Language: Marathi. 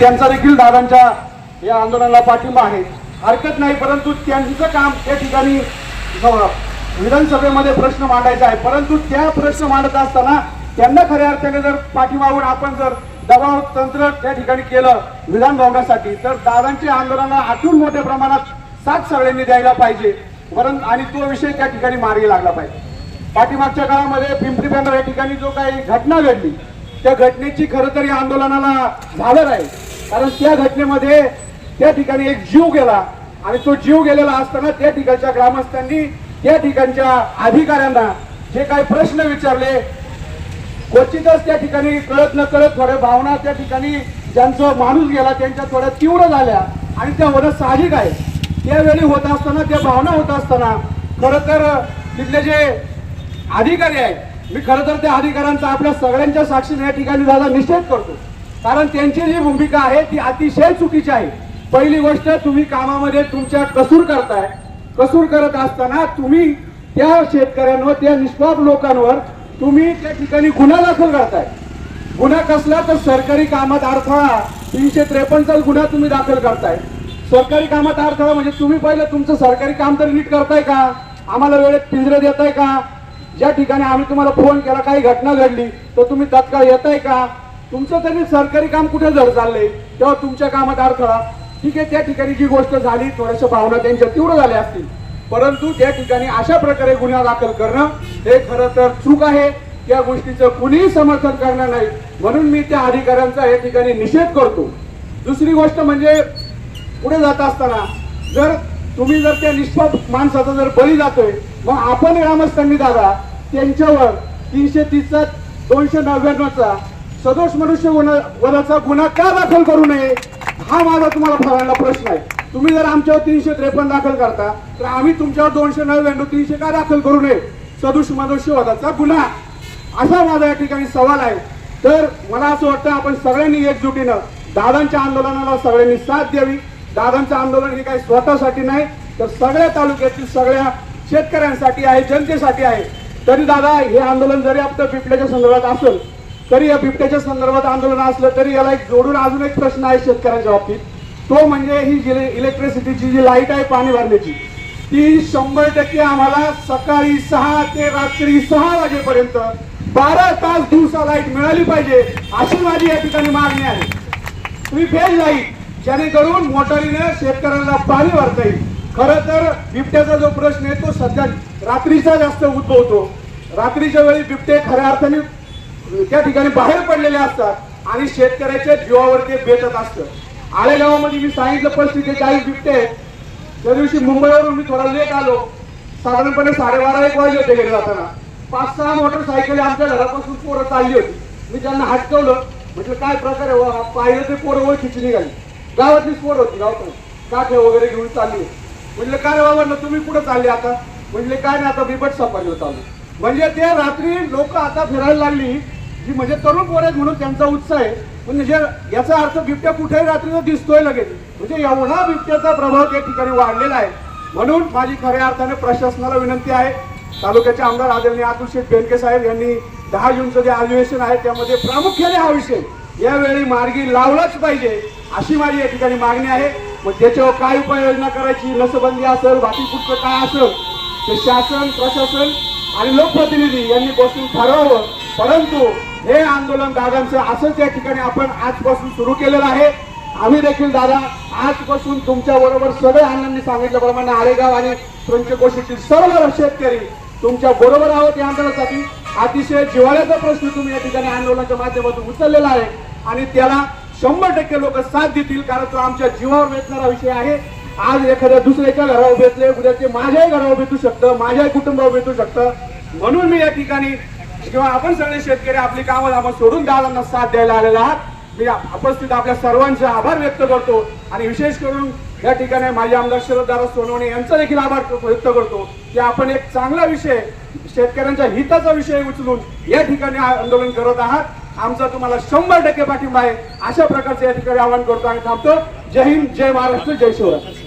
त्यांचा देखील दादांच्या या आंदोलनाला पाठिंबा आहे. हरकत नाही परंतु त्यांचं काम त्या ठिकाणी विधानसभेमध्ये प्रश्न मांडायचा आहे. परंतु त्या प्रश्न मांडत असताना त्यांना खऱ्या अर्थाने जर पाठिंबावर आपण जर दबाव तंत्र त्या ठिकाणी केलं विधान भवनासाठी तर दादांच्या आंदोलनाला आतून मोठ्या प्रमाणात साथ सगळ्यांनी द्यायला पाहिजे. वरण आणि तो विषय त्या ठिकाणी मार्गी लागला पाहिजे. पाठीमागच्या काळामध्ये पिंपरी पेंढर या ठिकाणी जो काही घटना घडली त्या घटनेची खरं तर या आंदोलनाला झालं नाही. कारण त्या घटनेमध्ये त्या ठिकाणी एक जीव गेला आणि तो जीव गेलेला असताना त्या ठिकाणच्या ग्रामस्थांनी त्या ठिकाणच्या अधिकाऱ्यांना जे काही प्रश्न विचारले क्वचितच त्या ठिकाणी कळत न कळत थोड्या भावना त्या ठिकाणी ज्यांचं माणूस गेला त्यांच्या थोड्या तीव्र झाल्या आणि त्या होणं साहजिक आहे. त्यावेळी होत असताना त्या भावना होत असताना खरं तर तिथले जे अधिकारी आहेत मी खरं तर त्या अधिकाऱ्यांचा आपल्या सगळ्यांच्या साक्षीने या ठिकाणी दादा निषेध करतो. कारण त्यांची जी भूमिका आहे ती अतिशय चुकीची आहे. पहिली गोष्ट तुम्ही कामामध्ये तुमच्या कसूर करताय. कसूर करत असताना तुम्ही त्या शेतकऱ्यांवर त्या निष्पाप लोकांवर तुम्ही त्या ठिकाणी गुन्हा दाखल करताय. गुन्हा कसला तर सरकारी कामात अडथळा तीनशे त्रेपन्नचा गुन्हा तुम्ही दाखल करताय. सरकारी कामात अडथळा म्हणजे तुम्ही पहिलं तुमचं सरकारी काम तरी नीट करताय का? आम्हाला वेळेत पिंजरे देताय का? ज्या ठिकाणी आम्ही तुम्हाला फोन केला काही घटना घडली तर तुम्ही तत्काळ येताय का? तुमचं तरी सरकारी काम कुठे जड चाललंय? तेव्हा तुमच्या कामात अडथळा ठीक आहे त्या ठिकाणी जी गोष्ट झाली थोड्याशा भावना त्यांच्या तीव्र झाल्या असतील. परंतु त्या ठिकाणी अशा प्रकारे गुन्हा दाखल करणं हे खरं तर चूक आहे. त्या गोष्टीचं कुणीही समर्थन करणार नाही. म्हणून मी त्या अधिकाऱ्यांचा या ठिकाणी निषेध करतो. दुसरी गोष्ट म्हणजे पुढे जात असताना जर तुम्ही जर त्या निष्पाप माणसाचा जर बळी जातोय मग आपण ग्रामस्थांनी दादा त्यांच्यावर तीनशे तीसचा दोनशे नव्याण्णवचा सदोष मनुष्य वधाचा गुन्हा का दाखल करू नये? हा माझा तुम्हाला फळांना प्रश्न आहे. तुम्ही जर आमच्यावर तीनशे त्रेपन्न दाखल करता तर आम्ही तुमच्यावर दोनशे नव्याण्णव तीनशे का दाखल करू नये? सदोष मनुष्य वधाचा गुन्हा. असा माझा या ठिकाणी सवाल आहे. तर मला असं वाटतं आपण सगळ्यांनी एकजुटीनं दादांच्या आंदोलनाला सगळ्यांनी साथ द्यावी. दादांचं आंदोलन हे काही स्वतःसाठी नाही तर सगळ्या तालुक्यातील सगळ्या शेतकऱ्यांसाठी आहे जनतेसाठी आहे. तरी दादा हे आंदोलन जरी आपलं बिबट्याच्या संदर्भात असेल तरी या बिबट्याच्या संदर्भात आंदोलन असलं तरी याला एक जोडून अजून एक प्रश्न आहे शेतकऱ्यांच्या बाबतीत. तो म्हणजे ही जी इलेक्ट्रिसिटीची जी लाइट आहे पाणी भरण्याची ती शंभर टक्के आम्हाला सकाळी सहा ते रात्री सहा वाजेपर्यंत बारा तास दिवसा लाइट मिळाली पाहिजे अशी माझी या ठिकाणी मागणी आहे. तुम्ही फेज लाइट जेणेकरून मोटारीने शेतकऱ्यांना पाणी भरता येईल. खरं तर बिबट्याचा जो प्रश्न आहे तो सध्या रात्रीचा जास्त उद्भवतो. रात्रीच्या वेळी बिबटे खऱ्या अर्थाने त्या ठिकाणी बाहेर पडलेले असतात आणि शेतकऱ्याच्या जीवावर ते बेतत असतं. आळेगावामध्ये मी सांगितलं परिस्थिती काही बिबटे त्या दिवशी मुंबईवरून मी थोडा लेट आलो. साधारणपणे साडेबारा एक वाजले होते घरी जाताना. पाच सहा मोटरसायकल आमच्या घरापासून पोरं चालली होती. मी त्यांना हटकवलं. म्हटलं काय प्रकार आहे हो? पाहिलं ते पोरं ओळखीची निघाली. गावातली पोरं होती गावातून. काठे वगैरे घेऊन चालली. म्हटलं काय बाबा तुम्ही कुठं चालले आता? म्हणले काय नाही आता बिबट सापारी होत आलो म्हणजे ते रात्री लोक आता फिरायला लागली जी म्हणजे तरुण पोर आहेत म्हणून त्यांचा उत्साह आहे. म्हणजे याचा अर्थ बिबट्या कुठेही रात्रीचा दिसतोय लगेच. म्हणजे एवढा बिबट्याचा प्रभाव त्या ठिकाणी वाढलेला आहे. म्हणून माझी खऱ्या अर्थाने प्रशासनाला विनंती आहे. तालुक्याचे आमदार आदरणीय अतुल शेठ बेनके साहेब यांनी दहा जूनचं जे अधिवेशन आहे त्यामध्ये प्रामुख्याने हा विषय यावेळी मार्गी लावलाच पाहिजे. अशी माझी या ठिकाणी मागणी आहे. मग त्याच्यावर काय उपाययोजना करायची? नसबंदी असेल बाकी कुठचं काय असेल ते शासन प्रशासन आणि लोकप्रतिनिधी यांनी बसून ठरवावं. परंतु हे आंदोलन दादांचं असंच या ठिकाणी आपण आजपासून सुरू केलेलं आहे. आम्ही देखील दादा आजपासून तुमच्या बरोबर सगळे अण्णांनी सांगितल्याप्रमाणे आळेगाव आणि पंचकोशीतील सर्व शेतकरी तुमच्या बरोबर आहोत या आंदोलनासाठी. अतिशय जिव्हाळ्याचा प्रश्न तुम्ही या ठिकाणी आंदोलनाच्या माध्यमातून उचललेला आहे. आणि त्याला शंभर टक्के लोक साथ देतील कारण तो आमच्या जीवावर बेतणारा विषय आहे. आज एखाद्या दुसऱ्याच्या घरावर बेतले उद्या ते माझ्याही घरावर बेतू शकतं माझ्याही कुटुंबावर बेतू शकतं. म्हणून मी या ठिकाणी किंवा आपण सगळे शेतकरी आपली कामं आपण सोडून दादांना साथ द्यायला आलेला आहात मी उपस्थित आपल्या सर्वांचे आभार व्यक्त करतो आणि विशेष करून या ठिकाणी माझे आमदार शरददारा सोनवणे यांचा देखील आभार व्यक्त करतो की आपण एक चांगला विषय शेतकऱ्यांच्या हिताचा विषय उचलून या ठिकाणी आंदोलन करत आहात. आमचा तुम्हाला शंभर टक्के पाठिंबा आहे. अशा प्रकारचे या ठिकाणी आवाहन करतो आणि थांबतो. जय हिंद जय महाराष्ट्र जय शिवराय.